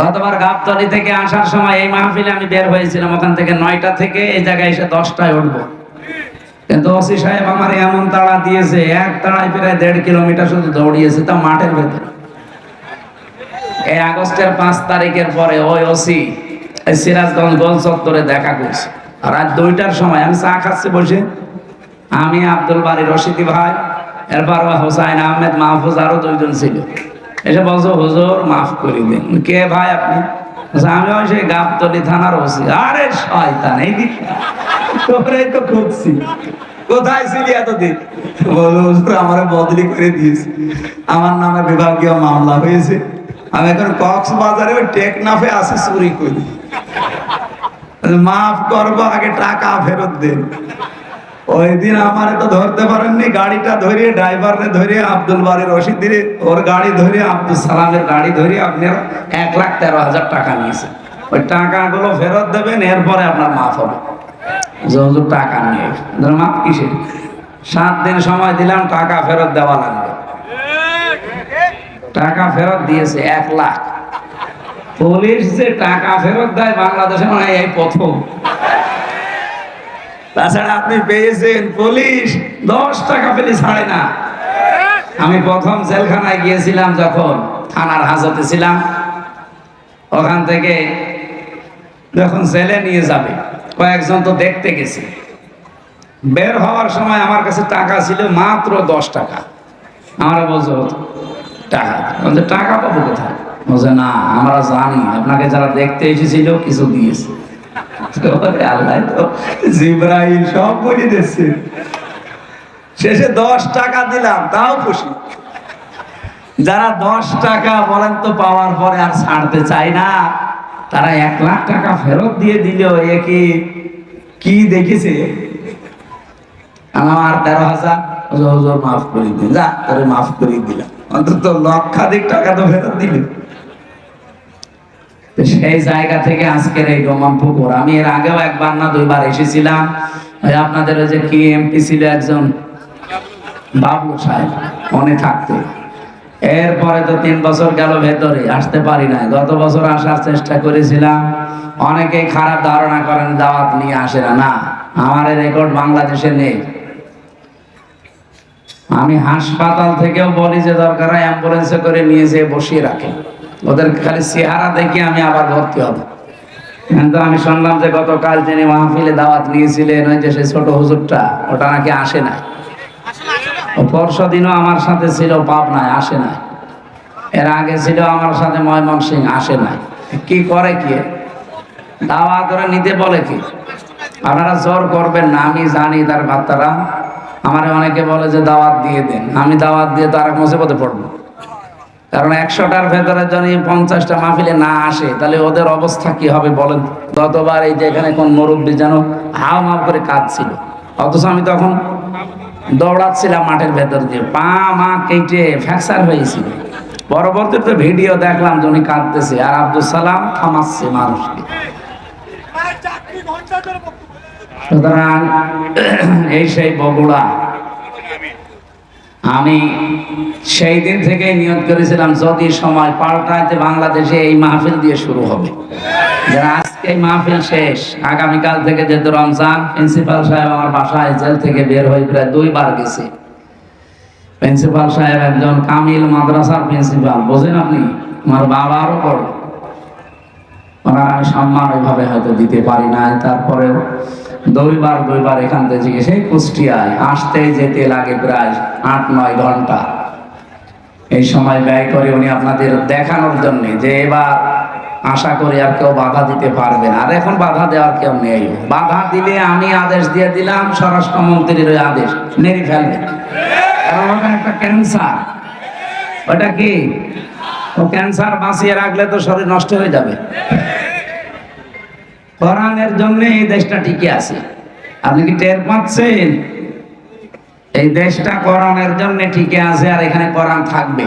গতবার গাবতলি থেকে আসার সময় এই মাহফিলে আমি বের হয়েছিলাম। ওখান থেকে নয়টা থেকে এই জায়গায় এসে দশটায় উঠবো। কিন্তু ওসি সাহেব আমার এমন তাড়া দিয়েছে, এক তাড়ায় প্রায় দেড় কিলোমিটার শুধু দৌড়িয়েছে, তা মাঠের ভেতরে। এই আগস্টের পাঁচ তারিখের পরে ওই ওসি সিরাজগঞ্জ গোল চত্বরে দেখা করছে। রাত দুইটার সময় আমি চা খাচ্ছি বসে। আমি আব্দুল বাড়ি রশিদি ভাই, এরপর হোসাইন আহমেদ মাহফুজ আরও দুইজন ছিল। এসে বলছো, হুজুর, মাফ করে দিন। কে ভাই আপনি? আমি ওই সেই গাবতলি থানার ওসি। আরে শয়তান, এই দিক তোরাই তো খুঁজছি। কোথায় ছিলি এতদিন? বলো হুজুর, আমার বদলি করে দিয়েছে। আমার নামে বিভাগীয় মামলা হয়েছে। আমি এখন কক্সবাজারে ওই টেকনাফে আসি চুরি করি। মাফ করব, আগে টাকা ফেরত দেন। ওই দিন আমার তো ধরতে পারেননি, গাড়িটা ধরে ড্রাইভারে ধরে আব্দুল বাড়ির রশিদ দিয়ে ওর গাড়ি ধরে আব্দুল সালামের গাড়ি ধরে আপনার এক লাখ তেরো হাজার টাকা নিয়েছে। ওই টাকাগুলো ফেরত দেবেন, এরপরে আপনার মাফ হবে। যে টাকা নিয়ে মাফ কিসের? সাত দিন সময় দিলাম, টাকা ফেরত দেওয়া লাগবে। টাকা ফেরত দিয়েছে এক লাখ। পুলিশ যে টাকা ফেরত দেয়, বাংলাদেশে মানে এই প্রথম। তাছাড়া আপনি পেয়েছেন পুলিশ, দশ টাকা পেলে ছাড়ে না। আমি প্রথম জেলখানায় গিয়েছিলাম যখন থানার হাজতে ছিলাম। ওখান থেকে যখন জেলে নিয়ে যাবে, কয়েকজন তো দেখতে গেছে। বের হওয়ার সময় আমার কাছে টাকা ছিল মাত্র দশ টাকা। আমরা বলছো টাকা। টাকা পাবো কোথায়? বলছে, না, আমরা জানি। আপনাকে যারা দেখতে এসেছিল, কিছু দিয়েছে। শেষে দশ টাকা দিলাম তাও খুশি। যারা দশ টাকা বলেন তো পাওয়ার পরে আর ছাড়তে চায় না তারা এক লাখ টাকা ফেরত দিয়ে দিল এ কি দেখেছে? আমার তেরো হাজার হুজুর, মাফ করে দিন যা মাফ করে দিলাম। অন্তত লক্ষাধিক টাকা তো ফেরত দিল সেই জায়গা থেকে আজকের এই রোমান পুকুর। আমি এর আগেও একবার না দুইবার এসেছিলাম। ওই আপনাদের ওই যে কি এমপি ছিল একজন বাবলু সাহেব মনে থাকতে এরপরে তো তিন বছর গেল ভেতরে, আসতে পারি না গত বছর আসার চেষ্টা করেছিলাম। অনেকেই খারাপ ধারণা করেন দাওয়াত নিয়ে আসে না। না, আমার রেকর্ড বাংলাদেশে নেই। আমি হাসপাতাল থেকেও বলি যে দরকার অ্যাম্বুলেন্সে করে নিয়ে যেয়ে বসিয়ে রাখে ওদের খালি চেহারা দেখে আমি আবার ভর্তি হব। কিন্তু আমি শুনলাম যে গতকাল যিনি মাহফিলে দাওয়াত নিয়েছিলেন, ওই যে সেই ছোট হুজুরটা, ওটা নাকি আসে না ও পরশু দিনও আমার সাথে ছিল পাবনায় আসে নাই। এর আগে ছিল আমার সাথে ময়মনসিং, আসে নাই। কি করে কি? দাওয়াত ওরা নিতে বলে কি? আপনারা জোর করবেন না, আমি জানি তার বার্তারা আমার অনেকে বলে যে দাওয়াত দিয়ে দেন। আমি দাওয়াত দিয়ে তো আর এক মুসিবতে পড়ব। কারণ একশোটার ভেতরে যদি পঞ্চাশটা মাহফিলে না আসে, তাহলে ওদের অবস্থা কি হবে বলেন গতবার এই যে এখানে কোন মুরব্বী যেন হাও মাও করে কাঁদছিল। অথচ আমি তখন দৌড়াচ্ছিলাম মাঠের ভেতর দিয়ে, পা মা কেটে ফ্র্যাকচার হয়েছিল। পরবর্তীতে ভিডিও দেখলাম যে উনি কাঁদতেছে, আর আব্দুল সালাম থামাচ্ছে মানুষকে। সুতরাং এই সেই বগুড়া আমি সেই দিন থেকে নিয়োগ করেছিলাম, যদি সময় পাল্টাতে বাংলাদেশে এই মাহফিল দিয়ে শুরু হবে। আজকে মাহফিল শেষ। আগামীকাল থেকে যেহেতু রমজান, প্রিন্সিপাল সাহেব আমার বাসায় জেল থেকে বের হয়ে প্রায় দুইবার গেছে। প্রিন্সিপাল সাহেব একজন কামিল মাদ্রাসার প্রিন্সিপাল, বোঝেন আপনি? আমার বাবারও বড়। ওনার আমি সম্মান ওইভাবে হয়তো দিতে পারি না তারপরেও দুইবার দুইবার এখান থেকে সেই কুষ্টিয়ায় আসতে যেতে লাগে প্রায় আট, নয় ঘণ্টা? এই সময় ব্যয় করে উনি আপনাদের দেখানোর জন্য যে এবার আশা করি আর কেউ বাধা দিতে পারবে না। আর এখন বাধা দেওয়ার কেউ নেই। বাধা দিলে আমি আদেশ দিয়ে দিলাম, স্বরাষ্ট্রমন্ত্রীর ওই আদেশ মেরে ফেলবে। কারণ একটা ক্যান্সার। ওটা কি? ও ক্যান্সার বাঁচিয়ে রাখলে তো শরীর নষ্ট হয়ে যাবে। কোরআনের জন্য এই দেশটা টিকে আছে। আপনি কি টের পাচ্ছেন? এই দেশটা কোরআনের জন্য টিকে আছে আর এখানে কোরআন থাকবে।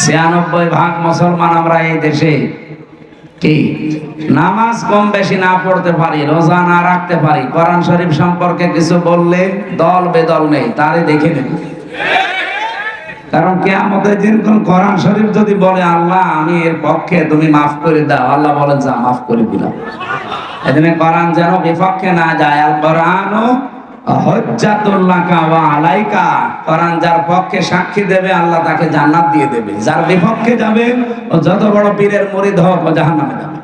ছিয়ানব্বই ভাগ মুসলমান আমরা এই দেশে। কি? নামাজ কম বেশি না পড়তে পারি, রোজা না রাখতে পারি। কোরআন শরীফ সম্পর্কে কিছু বললে দল বেদল নেই, তারই দেখে নেব। কারণ কে আমাদের কোন কোরআন শরীফ যদি বলে, আল্লাহ, আমি এর পক্ষে তুমি মাফ করে দাও। আল্লাহ বলেন, যা, মাফ করে দিলাম। এজন্য কোরআন যেন বিপক্ষে না যায়, আল হজ্জাতুল্লাকা ওয়া আলাইকা। কোরআন যার পক্ষে সাক্ষী দেবে, আল্লাহ তাকে জান্নাত দিয়ে দেবে। যার বিপক্ষে যাবে, ও যত বড় পীরের মুরিদ হোক, ও জাহান্নামে যাবে।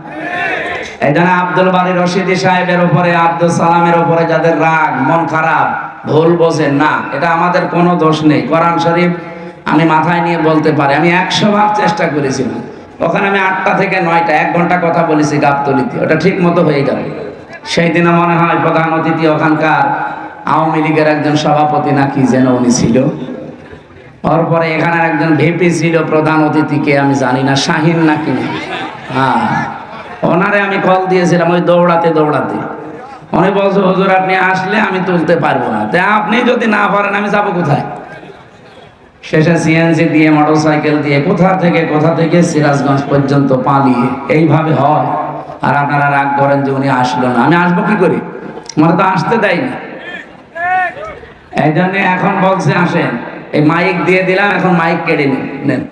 আব্দুল রশিদি সাহেবের উপরে, আব্দুল সালামের উপরে যাদের রাগ, মন খারাপ, ভুল বোঝেন না, এটা আমাদের কোনো দোষ নেই। কোরআন শরীফ আমি মাথায় নিয়ে বলতে পারি, আমি একশো বার চেষ্টা করেছিলাম। ওখানে আমি আটটা থেকে নয়টা, এক ঘণ্টা কথা বলেছি গাবতলিতে ওটা ঠিক মতো হয়ে গেল। সেই দিনে মনে হয় প্রধান অতিথি ওখানকার আওয়ামী লীগের একজন সভাপতি নাকি যেন উনি ছিল। তারপরে এখানে একজন ভিপি ছিল, প্রধান অতিথিকে আমি জানি না, শাহিন নাকি হ্যাঁ ওনারে আমি কল দিয়েছিলাম, ওই দৌড়াতে দৌড়াতে। উনি বলছে, হুজুর, আপনি আসলে আমি তুলতে পারব না। তাই আপনি যদি না পারেন, আমি যাব কোথায়? শেষে সিএনজি দিয়ে মোটর সাইকেল দিয়ে, কোথা থেকে কোথা থেকে সিরাজগঞ্জ পর্যন্ত পালিয়ে এইভাবে হয়। আর আপনারা রাগ করেন যে উনি আসলো না। আমি আসব কি করি? আমার তো আসতে দেয়নি এই জন্য এখন বলছে, আসেন। এই মাইক দিয়ে দিলাম, এখন মাইক কেটে নিন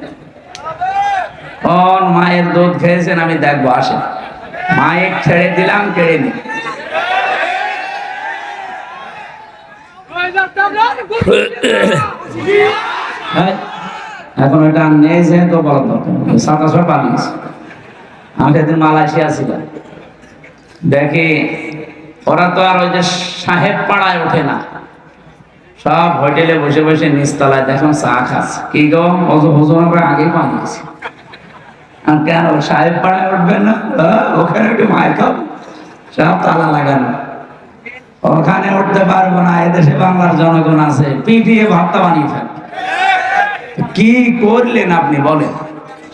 কোন মায়ের দুধ খেয়েছেন, আমি দেখব, আসেন। মাইক ছেড়ে দিলাম কেড়ে নিন। হ্যাঁ, এখন আর নেই যেহেতু বলার দরকার। সাতাশ পালিয়েছে আমি সেদিন মালয়েশিয়া ছিলাম। দেখি ওরা তো আর ওই যে সাহেব পাড়ায় ওঠে না। সব হোটেলে বসে বসে নিচতলায় দেখলাম চা খাচ্ছে। কি গো? হজু- আমরা বানিয়েছি আর কেন সাহেব পাড়ায় উঠবে না? ওখানে একটু মায়ের খাও। সব তালা লাগানো। ওখানে উঠতে পারব না এদেশে বাংলার জনগণ আছে। পিটিয়ে ভাতটা বানিয়ে ফেলবে। কি করলেন আপনি বলেন?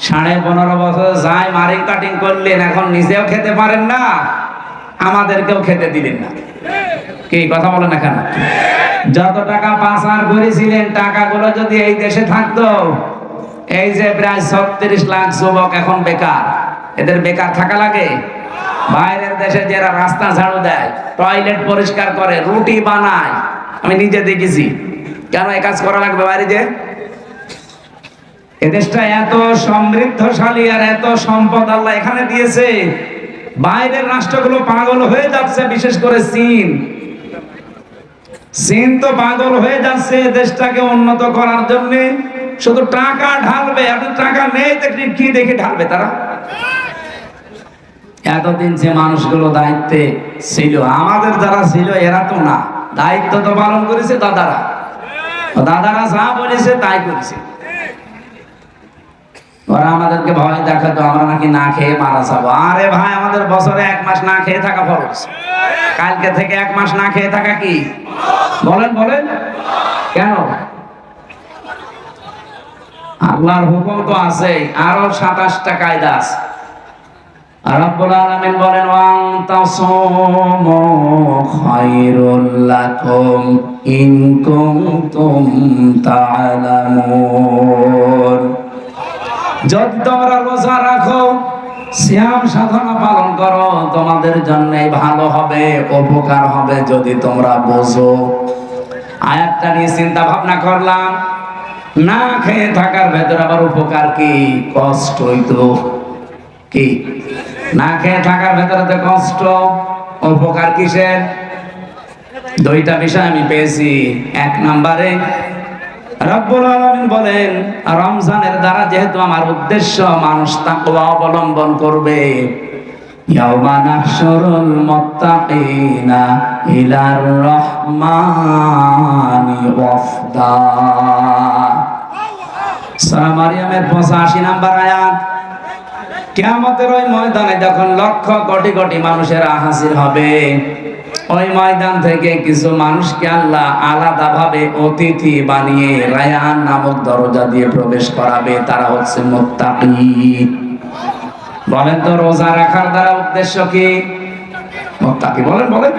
সাড়ে পনেরো বছর যাই মারিং কাটিং করলেন, এখন নিজেও খেতে পারেন না, আমাদেরকেও খেতে দিলেন না। কি কথা বলেন না কেন? যত টাকা পাচার করেছিলেন, টাকাগুলো যদি এই দেশে থাকতো, এই যে প্রায় ছত্রিশ লাখ যুবক এখন বেকার, এদের বেকার থাকা লাগে? বাইরের দেশে যারা রাস্তা ঝাড়ু দেয়, টয়লেট পরিষ্কার করে, রুটি বানায়, আমি নিজে দেখেছি। কেন এই কাজ করা লাগবে বাইরে যে এদেশটা এত সমৃদ্ধশালী আর এত সম্পদ আল্লাহ এখানে দিয়েছে। বাইরের রাষ্ট্রগুলো পাগল হয়ে যাচ্ছে, বিশেষ করে চীন। চীন তো পাগল হয়ে যাচ্ছে দেশটাকে উন্নত করার জন্য। শুধু টাকা ঢালবে এত টাকা নেই কি দেখে ঢালবে তারা? এতদিন যে মানুষগুলো দায়িত্বে ছিল, আমাদের যারা ছিল এরা তো না। দায়িত্ব তো পালন করেছে দাদারা। দাদারা যা বলেছে তাই করেছে। ওরা আমাদেরকে ভয় দেখাতো, আমরা নাকি না খেয়ে মারা যাব। আরে ভাই, আমাদের বছরে এক মাস না খেয়ে থাকা ফরজ। কালকে থেকে এক মাস না খেয়ে থাকা কি? বলেন বলেন। কেন? আল্লাহর হুকুম তো আছে আরও সাতাশটা কায়দা আছে। রব্বুল আলামিন বলেন ওয়ান তাসুমু খায়রুল লাকুম ইন কুনতুম তা'লামুন যদি তোমরা রোজা রাখো শ্যাম সাধনা পালন করো, তোমাদের জন্য ভালো হবে, উপকার হবে যদি তোমরা বোঝো। আয়াতটা নিয়ে চিন্তা ভাবনা করলাম, না খেয়ে থাকার ভেতর আবার উপকার কি? কষ্টই তো। কি? না খেয়ে থাকার ভেতরে তো কষ্ট। উপকার কিসের? দুইটা বিষয় আমি পেয়েছি। এক নম্বরে রব্বুল আলামিন বলেন, রমজানের দ্বারা যেহেতু আমার উদ্দেশ্য মানুষ তাকওয়া অবলম্বন করবে, ইয়াউমা নাহশুরুল মুত্তাকিনা ইলার রহমানি ওয়াফদা। সূরা মারিয়ামের 85 নাম্বার আয়াত, কিয়ামতের ওই ময়দানে যখন লক্ষ কোটি কোটি মানুষেরা হাজির হবে ওই ময়দান থেকে কিছু মানুষকে আল্লাহ আলাদা ভাবে অতিথি বানিয়ে রায়ান নামক দরজা দিয়ে প্রবেশ করাবে। তারা হচ্ছে মুত্তাকি। বলেন তো, রোজা রাখার দ্বারা উদ্দেশ্য কি? মুত্তাকি বলেন বলেন।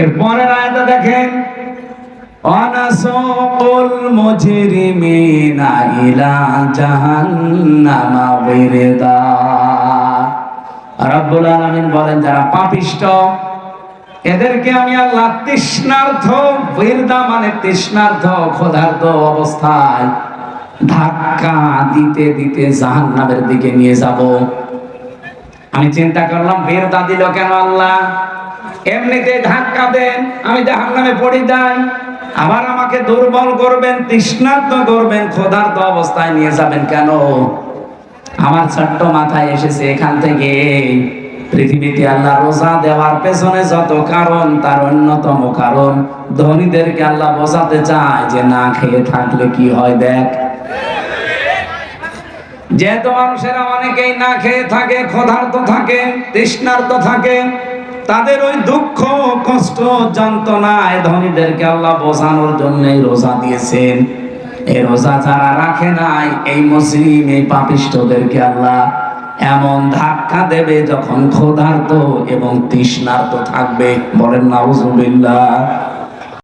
এরপরের আয়াতে দেখেন, অনাসুকুল মুজরিমিনা ইলা জাহান্নামা ওয়িরদা রব্বুল আলামিন বলেন, যারা পাপিষ্ট এদেরকে আমি আল্লাহ তৃষ্ণার্থ, বীরদা মানে তৃষ্ণার্থ, ক্ষুধার্ত অবস্থায় ধাক্কা দিতে দিতে জাহান্নামের দিকে নিয়ে যাব। আমি চিন্তা করলাম বের দা দিল কেন আল্লাহ? এমনিতে ধাক্কা দেন, আমি জাহান্নামে পড়ি যাই। আবার আমাকে দুর্বল করবেন, তৃষ্ণার্ত করবেন, ক্ষুধার্ত অবস্থায় নিয়ে যাবেন কেন? আমার ছোট্ট মাথায় এসেছে এখান থেকে। পৃথিবীতে আল্লাহ রোজা দেওয়ার পেছনে যত কারণ, তার অন্যতম কারণ, ধনীদেরকে আল্লাহ বোঝাতে চায় যে না খেয়ে থাকলে কি হয় দেখ। যেহেতু মানুষেরা অনেকেই না খেয়ে থাকে, ক্ষুধার্ত থাকে, তৃষ্ণার্ত থাকে, তাদের ওই দুঃখ, কষ্ট, যন্ত্রণায় ধনীদেরকে আল্লাহ বোঝানোর জন্যই রোজা দিয়েছেন। এই রোজা যারা রাখে নাই, এই মুসলিম, এই পাপিষ্টদেরকে আল্লাহ এমন ধাক্কা দেবে যখন ক্ষুধার্ত এবং তৃষ্ণার্ত থাকবে। বলেন নাউজুবিল্লাহ।